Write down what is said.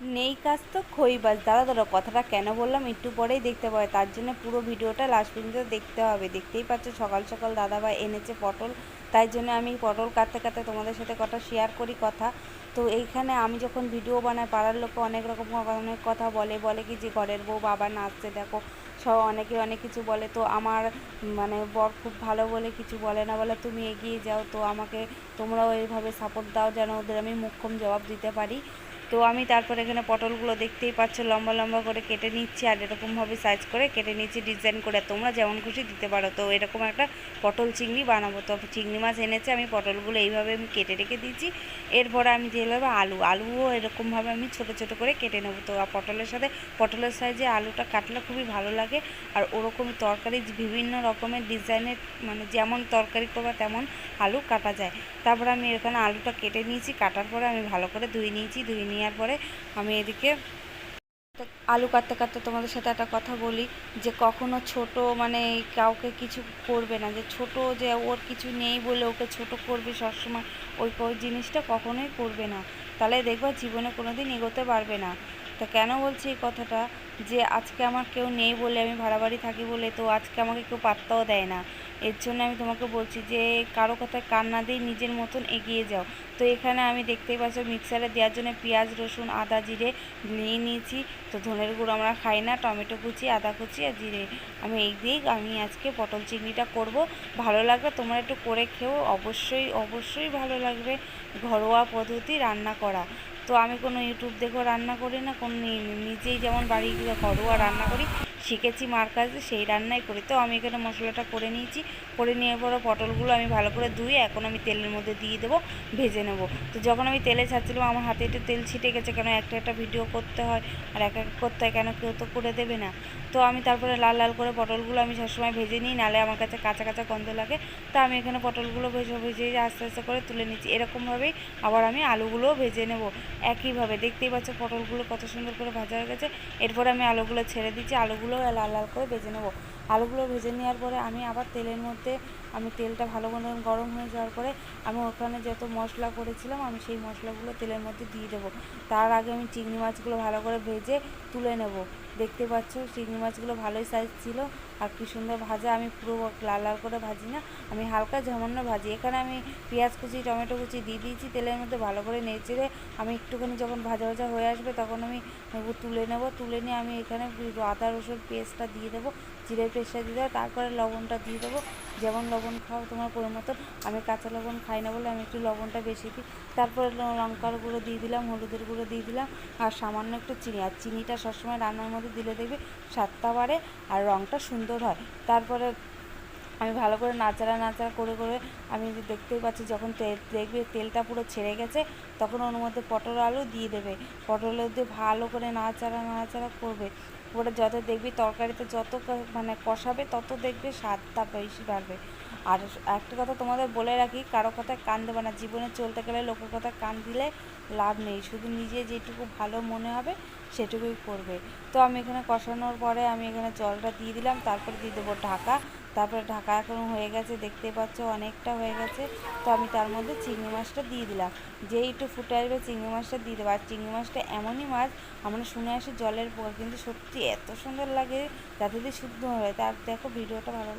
নেই কাজ তো, খই বাজ দাদা দাদা, কথাটা কেন বললাম? একটু পরেই দেখতে পাবে। তার জন্য পুরো ভিডিওটা লাস্ট পর্যন্ত দেখতে হবে। দেখতেই পাচ্ছ, সকাল সকাল দাদাভাই এনেছে পটল। তাই জন্য আমি পটল কাটতে কাটতে তোমাদের সাথে কথা শেয়ার করি কথা। তো এইখানে আমি যখন ভিডিও বানাই, পাড়ার লোকে অনেক রকম অনেক কথা বলে। বলে কি যে, ঘরের বউ বাবা নাচছে, দেখো। সব অনেকে অনেক কিছু বলে। তো আমার মানে বর খুব ভালো বলে, কিছু বলে না বলে, তুমি এগিয়ে যাও। তো আমাকে তোমরাও এইভাবে সাপোর্ট দাও, যেন ওদের আমি মুখ্যম জবাব দিতে পারি। তো আমি তারপর এখানে পটলগুলো দেখতেই পাচ্ছ, লম্বা লম্বা করে কেটে নিচ্ছি আর এরকমভাবে সাইজ করে কেটে নিচ্ছি ডিজাইন করে তোমরা যেমন খুশি দিতে পারো। তো এরকম একটা পটল চিংড়ি বানাবো। তো চিংড়ি মাছ এনেছে, আমি পটলগুলো এইভাবে আমি কেটে রেখে দিয়েছি। এরপরে আমি দিয়ে দেবো আলু। আলুও এরকমভাবে আমি ছোট ছোট করে কেটে নেব। তো পটলের সাথে, পটলের সাইজে আলুটা কাটলে খুবই ভালো লাগে। আর ওরকম তরকারি বিভিন্ন রকমের ডিজাইনের মানে যেমন তরকারি করবা তেমন আলু কাটা যায়। তারপরে আমি এখানে আলুটা কেটে নিয়েছি। কাটার পরে আমি ভালো করে ধুয়ে নিয়েছি, ধুয়ে নেওয়ার পরে আমি এদিকে আলু কাটতে কাটতে তোমাদের সাথে একটা কথা বলি, যে কখনো ছোট মানে কাউকে কিছু করবে না, যে ছোট যে ওর কিছু নেই বলে ওকে ছোট করবে সবসময় ওই ওই জিনিসটা কখনোই করবে না। তাহলে দেখবা জীবনে কোনো দিন এগোতে পারবে না। তা কেন বলছি এই কথাটা? যে আজকে আমার কেউ নেই বলে আমি ভাড়া বাড়ি থাকি বলে তো আজকে আমাকে কেউ পাত্তাও দেয় না। এর জন্য আমি তোমাকে বলছি যে কারও কথায় কান না দিয়ে নিজের মতন এগিয়ে যাও। তো এখানে আমি দেখতেই পাচ্ছি মিক্সারে দেওয়ার জন্য পেঁয়াজ, রসুন, আদা, জিরে নিয়ে নিয়েছি। তো ধনের গুঁড়ো আমরা খাই না, টমেটো কুচি, আদা কুচি আর জিরে। আমি এই দিয়েই আমি আজকে পটল চিংড়িটা করব। ভালো লাগবে তোমরা একটু করে খেও। অবশ্যই অবশ্যই ভালো লাগবে ঘরোয়া পদ্ধতি রান্না করা। তো আমি কোনো ইউটিউব দেখেও রান্না করি না, কোনো নিজেই যেমন বাড়ি ঘরোয়া রান্না করি শিখেছি মার কাছে, সেই রান্নাই করি। তো আমি এখানে মশলাটা করে নিয়েছি। করে নিয়ে পরে পটলগুলো আমি ভালো করে ধুয়ে এখন আমি তেলের মধ্যে দিয়ে দেবো, ভেজে নেব। তো যখন আমি তেলে ছাড়ছিলাম, আমার হাতে একটু তেল ছিটে গেছে, কেন একটা একটা ভিডিও করতে হয় আর এক এক করতে হয়, কেন কেউ তো করে দেবে না? তো আমি তারপরে লাল লাল করে পটলগুলো আমি সবসময় ভেজে নিই, নালে আমার কাছে কাঁচা কাঁচা গন্ধ লাগে। তা আমি এখানে পটলগুলো ভেজে ভেজে আস্তে আস্তে করে তুলে নিচ্ছি। এরকমভাবেই আবার আমি আলুগুলোও ভেজে নেব। একইভাবে দেখতেই পাচ্ছ পটলগুলো কত সুন্দর করে ভাজা হয়ে গেছে। এরপরে আমি আলুগুলো ছেড়ে দিচ্ছি। আলুগুলো লাল লাল করে ভেজে নেব। আলুগুলো ভেজে নেওয়ার পরে আমি আবার তেলের মধ্যে আমি তেলটা ভালো করে গরম হয়ে যাওয়ার পরে আমি ওখানে যত মশলা করেছিলাম, আমি সেই মশলাগুলো তেলের মধ্যে দিয়ে দেবো। তার আগে আমি চিংড়ি মাছগুলো ভালো করে ভেজে তুলে নেব। দেখতে পাচ্ছ, চিংড়ি মাছগুলো ভালোই সাইজ ছিল। আর কি সুন্দর ভাজা, আমি পুরো লাল লাল করে ভাজি না, আমি হালকা ঝামান্য ভাজি। এখানে আমি পেঁয়াজ কুচি, টমেটো কুচি দিয়ে দিয়েছি, তেলের মধ্যে ভালো করে নেচেড়ে আমি একটুখানি যখন ভাজা ভাজা হয়ে আসবে তখন আমি তুলে নেব, তুলে নিয়ে আমি এখানে আদা রসুন পেস্টটা দিয়ে দেবো, জিরে পেস্টটা দিয়ে দেবো, তারপরে লবণটা দিয়ে দেবো যেমন লবণ খাও, তোমার পরিমতো আমি কাঁচা লবণ খাই না বলে আমি একটু লবণটা বেশি দিই। তারপরে লঙ্কার গুঁড়ো দিয়ে দিলাম, হলুদের গুঁড়ো দিয়ে দিলাম, আর সামান্য একটু চিনি। আর চিনিটা সবসময় রান্নার মধ্যে দিলে দেখবে স্বাদটা বাড়ে আর রঙটা সুন্দর হয়। তারপরে আমি ভালো করে নাচাড়া নাচাড়া করে করে আমি দেখতেই পাচ্ছি যখন তেল দেখবে তেলটা পুরো ছেড়ে গেছে, তখন ওর মধ্যে পটল আলু দিয়ে দেবে। পটল দিয়ে ভালো করে নাচাড়া নাচাড়া করবে। ওটা যত দেখবি তরকারিতে যত মানে কষাবে তত দেখবে স্বাদটা বেশি বাড়বে। আর একটা কথা তোমাদের বলে রাখি, কারও কথায় কান দেবে না। জীবনে চলতে গেলে লোকের কথায় কান দিলে লাভ নেই। শুধু নিজে যেটুকু ভালো মনে হবে, সেটুকুই করবে। তো আমি এখানে কষানোর পরে আমি এখানে জলটা দিয়ে দিলাম, তারপরে দিয়ে দেবো ঢাকা। তারপরে ঢাকা এখন হয়ে গেছে, দেখতে পাচ্ছ অনেকটা হয়ে গেছে। তো আমি তার মধ্যে চিংড়ি মাছটা দিয়ে দিলাম। যেই একটু ফুটে আসবে চিংড়ি মাছটা দিয়ে দেবো। আর চিংড়ি মাছটা এমনই মাছ, আমরা শুনে আসি জলের পর কিন্তু সত্যি এত সুন্দর লাগে, যাতে দিয়ে শুদ্ধ হয়। তার দেখো, ভিডিওটা ভালো